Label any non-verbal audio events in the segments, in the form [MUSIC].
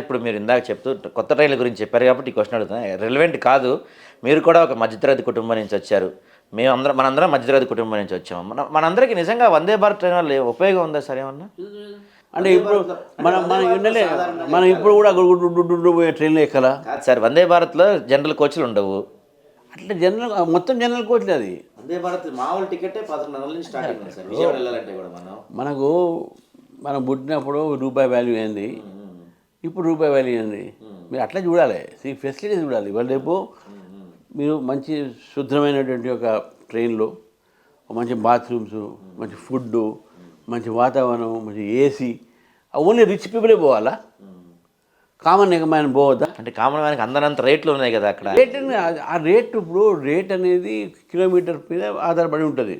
ఇప్పుడు మీరు ఇందాక చెప్తూ కొత్త ట్రైన్ల గురించి చెప్పారు కాబట్టి ఈ క్వశ్చన్ అడుగుతున్నా. రెలవెంట్ కాదు మీరు కూడా ఒక మధ్యతరగతి కుటుంబం నుంచి వచ్చారు. మేము అందరం మనందరం మధ్యతరగతి కుటుంబం నుంచి వచ్చాము. మన మనందరికీ నిజంగా వందే భారత్ ట్రైన్ వల్ల ఉపయోగం ఉందా సరే ఏమన్నా? అంటే ఇప్పుడు మనం మనం ఉండలే మనం ఇప్పుడు కూడా పోయే ట్రైన్లో ఎక్కలా? కాదు సార్ వందే భారత్లో జనరల్ కోచ్లు ఉండవు. అట్లా జనరల్ మొత్తం జనరల్ కోచ్లే అది. వందే భారత్ మామూలు టికెటే పదకొండు వందల నుంచి స్టార్టింగ్ ఉంది సార్. విజయవాడ వెళ్ళాలంటే కూడా మనం. మనకు మనం పుట్టినప్పుడు రూపాయి వాల్యూ ఏంది? ఇప్పుడు రూపాయి వాల్యూ ఏంది? మీరు అట్లా చూడాలి. ఈ ఫెసిలిటీస్ చూడాలి. ఇవాళ రేపు మీరు మంచి శుద్ధమైనటువంటి ఒక ట్రైన్లో మంచి బాత్రూమ్స్ మంచి ఫుడ్ మంచి వాతావరణం మంచి ఏసీ ఓన్లీ రిచ్ పీపులే పోవాలా? కామన్ ఎగమైన పోవద్దా? అంటే కామన్ మ్యాన్కి అందనంత రేట్లు ఉన్నాయి కదా అక్కడ. రేట్ ఆ రేట్ ఇప్పుడు రేట్ అనేది కిలోమీటర్ మీద ఆధారపడి ఉంటుంది.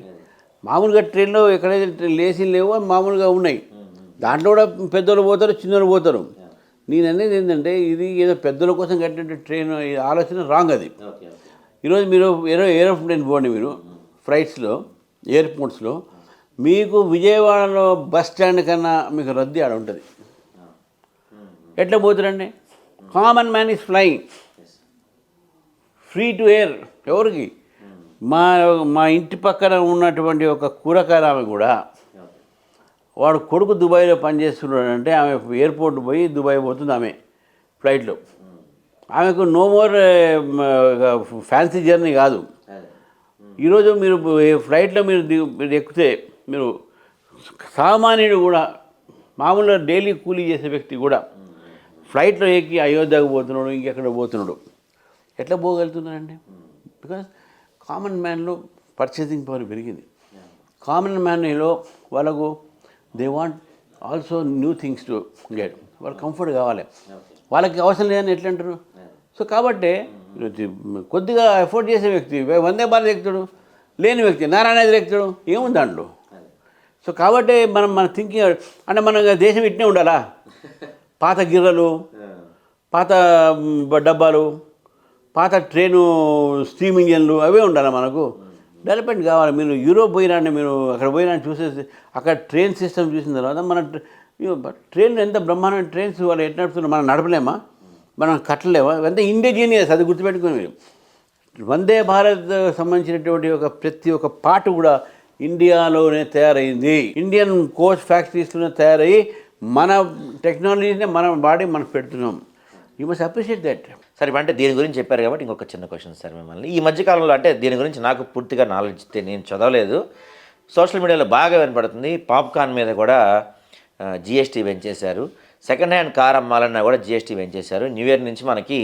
మామూలుగా ట్రైన్లో ఎక్కడైతే లేసీ లేవో మామూలుగా ఉన్నాయి. దాంట్లో కూడా పెద్దోళ్ళు పోతారు చిన్నోళ్ళు పోతారు. నేను అనేది ఏంటంటే ఇది ఏదో పెద్దల కోసం కట్టిన ట్రైన్ ఆలోచన రాంగ్ అది. ఈరోజు మీరు ఏరో ఏరోప్లేన్ పోండి మీరు ఫ్లైట్స్లో ఎయిర్పోర్ట్స్లో మీకు విజయవాడలో బస్ స్టాండ్ కన్నా మీకు రద్దీ ఆడ ఉంటుంది. ఎట్లా పోతారండి? Common man is flying. Free to air ఎవరికి? మా మా ఇంటి పక్కన ఉన్నటువంటి ఒక కూరగాయల ఆమె కూడా వాడు కొడుకు దుబాయ్లో పనిచేస్తున్నాడు అంటే ఆమె ఎయిర్పోర్ట్ పోయి దుబాయ్ పోతుంది ఆమె ఫ్లైట్లో. ఆమెకు నో మోర్ ఫ్యాన్సీ జర్నీ కాదు. ఈరోజు మీరు ఫ్లైట్లో మీరు మీరు ఎక్కితే మీరు సామాన్యుడు కూడా మామూలుగా డైలీ కూలీ చేసే వ్యక్తి కూడా ఫ్లైట్లో ఎక్కి అయోధ్యకు పోతున్నాడు ఇంకెక్కడ పోతున్నాడు. ఎట్లా పోగలుగుతున్నారండి బికాస్ కామన్ మ్యాన్లో పర్చేసింగ్ పవర్ పెరిగింది. కామన్ మ్యాన్లో వాళ్ళకు they want also new things to get వాళ్ళు కంఫర్ట్ కావాలి. వాళ్ళకి అవసరం లేదని ఎట్లా అంటారు? సో కాబట్టి కొద్దిగా ఎఫోర్డ్ చేసే వ్యక్తి వందే భారత్ ఎక్కుతాడు లేని వ్యక్తి నారాయణ ఎక్కుతాడు ఏముంది దాంట్లో? సో కాబట్టి మనం మన థింకింగ్ అంటే మన దేశం ఇట్నే ఉండాలా? [LAUGHS] పాత గిర్రలు పాత డబ్బాలు పాత ట్రైను స్టీమ్ ఇంజన్లు అవే ఉండాలి మనకు? డెవలప్మెంట్ కావాలి. మీరు యూరోప్ పోయినండి మీరు అక్కడ పోయినా చూసేసి అక్కడ ట్రైన్ సిస్టమ్ చూసిన తర్వాత మన ట్రైన్ ఎంత బ్రహ్మాండమైన ట్రైన్స్ వాళ్ళు ఎట్లా నడుపుతున్నారు మనం నడపలేమా? మనం కట్టలేమా? ఎంత ఇండిజినియస్ అది గుర్తుపెట్టుకుని మీరు. వందే భారత్ సంబంధించినటువంటి ఒక ప్రతి ఒక్క పార్ట్ కూడా ఇండియాలోనే తయారైంది. ఇండియన్ కోచ్ ఫ్యాక్టరీస్లోనే తయారయ్యి మన టెక్నాలజీనే మనం వాడి మనం పెడుతున్నాం. యూ మస్ట్ అప్రిషియేట్ దట్ సరే అంటే దీని గురించి చెప్పారు కాబట్టి ఇంకొక చిన్న క్వశ్చన్ సార్ మిమ్మల్ని. ఈ మధ్యకాలంలో అంటే దీని గురించి నాకు పూర్తిగా నాలెడ్జ్ నేను చదవలేదు. సోషల్ మీడియాలో బాగా వినపడుతుంది. పాప్కార్న్ మీద కూడా జిఎస్టీ పెంచేశారు. సెకండ్ హ్యాండ్ కార్ అమ్మాలన్నా కూడా జిఎస్టీ పెంచేశారు. న్యూ ఇయర్ నుంచి మనకి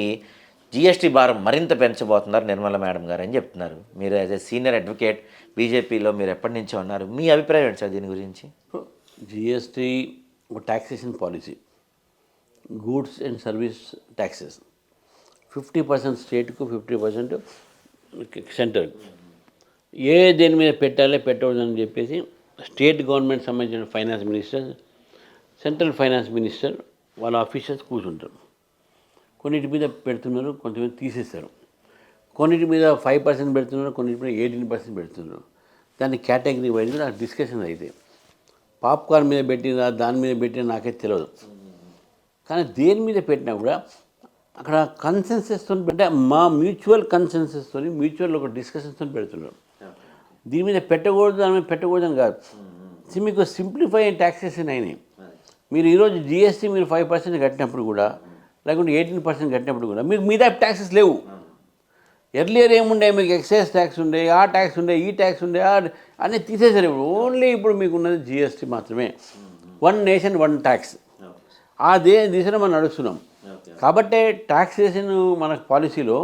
జిఎస్టీ భారం మరింత పెంచబోతున్నారు నిర్మల మేడం గారు అని చెప్తున్నారు. మీరు యాజ్ ఎ సీనియర్ అడ్వకేట్ బీజేపీలో మీరు ఎప్పటి నుంచో ఉన్నారు? మీ అభిప్రాయం ఏంటి సార్ దీని గురించి? జిఎస్టీ ఒక taxation policy goods and service taxes fifty percent స్టేట్కు fifty percent centre ఏ దేని మీద పెట్టాలి పెట్టవద్దని చెప్పేసి స్టేట్ గవర్నమెంట్ సంబంధించిన finance minister central finance minister వాళ్ళ ఆఫీసర్స్ కూర్చుంటారు. కొన్నిటి మీద పెడుతున్నారు కొంతమంది తీసేస్తారు. కొన్నిటి మీద ఫైవ్ పర్సెంట్ పెడుతున్నారు కొన్నిటి మీద ఎయిటీన్ పర్సెంట్ పెడుతున్నారు. దాన్ని కేటగిరీ వైజ్ కూడా డిస్కషన్ అయితే. పాప్కార్న్ మీద పెట్టినా దాని మీద పెట్టినా నాకే తెలియదు కానీ దేని మీద పెట్టినా కూడా అక్కడ కన్సెన్సెస్తో అంటే మా మ్యూచువల్ కన్సెన్సెస్తో మ్యూచువల్ ఒక డిస్కషన్స్తో పెడుతున్నారు దీని మీద పెట్టకూడదు దాని మీద పెట్టకూడదు అని కాదు See, మీకు సింప్లిఫై ట్యాక్సేషన్ అయినాయి. మీరు ఈరోజు జిఎస్టీ మీరు ఫైవ్ పర్సెంట్ కట్టినప్పుడు కూడా లేకుంటే ఎయిటీన్ పర్సెంట్ కట్టినప్పుడు కూడా మీకు మిగతా ట్యాక్సెస్ లేవు. ఎర్లియర్ ఏముండే మీకు ఎక్సైజ్ ట్యాక్స్ ఉండే ఆ ట్యాక్స్ ఉండే ఈ ట్యాక్స్ ఉండే ఆ అన్నీ తీసేసారు ఇప్పుడు ఓన్లీ ఇప్పుడు మీకు ఉన్నది జిఎస్టీ మాత్రమే. వన్ నేషన్ వన్ ట్యాక్స్ ఆ దే దిశలో మనం నడుస్తున్నాం. కాబట్టే ట్యాక్సేషన్ మన పాలసీలో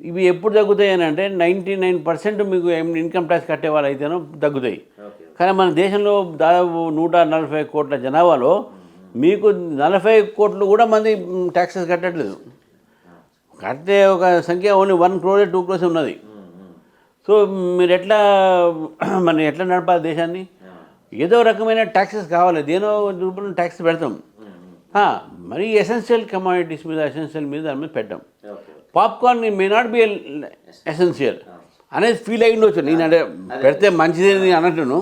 ఇవి ఎప్పుడు తగ్గుతాయి అని అంటే నైంటీ నైన్ పర్సెంట్ మీకు ఇన్కమ్ ట్యాక్స్ కట్టే వాళ్ళు అయితేనో తగ్గుతాయి కానీ మన దేశంలో దాదాపు నూట నలభై కోట్ల జనాభాలో మీకు నలభై కోట్లు కూడా మంది ట్యాక్సెస్ కట్టట్లేదు. కడితే ఒక సంఖ్య only one crore two crores ఉన్నది. సో మీరు ఎట్లా [CLEARS THROAT] మన ఎట్లా నడపాలి దేశాన్ని? ఏదో రకమైన ట్యాక్సెస్ కావాలి. దేనో రూపంలో ట్యాక్స్ పెడతాం. మరి ఎసెన్షియల్ కమాడిటీస్ మీద ఎసెన్షియల్ మీద దాని మీద పెట్టాం popcorn may not be essential అనేది ఫీల్ అయి ఉండొచ్చు నేను అంటే పెడితే మంచిది అని అన్నట్టును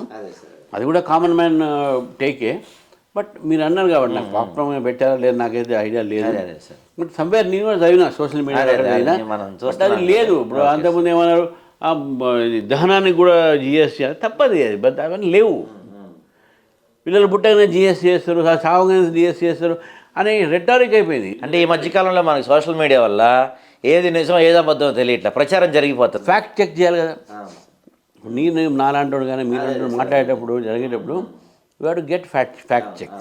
అది కూడా కామన్ మ్యాన్ టేకే బట్ మీరు అన్నారు కాబట్టి నాకు పాపం పెట్టారా? లేదు నాకైతే ఐడియా లేదు. బట్ సంవేర్ నేను కూడా చదివిన సోషల్ మీడియా అదే. లేదు. ఇప్పుడు అంతకుముందు ఏమన్నారు? దహనానికి కూడా జిఎస్టీ తప్పది అది. బట్ అవన్నీ లేవు. పిల్లలు పుట్టగానే జిఎస్టీ చేస్తారు సావగానే జిఎస్టీ చేస్తారు అనే రెటారిక్ అయిపోయింది. అంటే ఈ మధ్యకాలంలో మనకి సోషల్ మీడియా వల్ల ఏది నిజం ఏది అబద్ధం తెలియట్లే. ప్రచారం జరిగిపోతుంది. ఫ్యాక్ట్ చెక్ చేయాలి కదా. నేను నాలాంటి కానీ మీరు మాట్లాడేటప్పుడు జరిగేటప్పుడు you to get fact fact check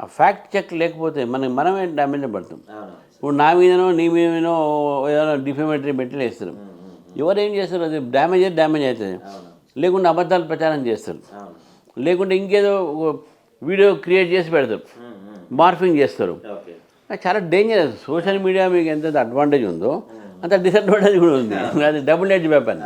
ఆ ఫ్యాక్ట్ చెక్ లేకపోతే మనం మనమే డ్యామేజ్ పడతాం? ఇప్పుడు నా మీదనో నీ మీదనో ఏదైనా డిఫెమేటరీ మెటీరియల్ వేస్తారు. ఎవరు ఏం చేస్తారు? అది డ్యామేజ్ అయితే డ్యామేజ్ అవుతుంది. లేకుంటే అబద్ధాలు ప్రచారం చేస్తారు. లేకుంటే ఇంకేదో వీడియో క్రియేట్ చేసి పెడతారు. మార్ఫింగ్ చేస్తారు. చాలా డేంజరస్ సోషల్ మీడియా మీకు ఎంత అడ్వాంటేజ్ ఉందో అంత డిసడ్వాంటేజ్ కూడా ఉంది. [LAUGHS] అది డబుల్ ఎడ్జ్ వెపన్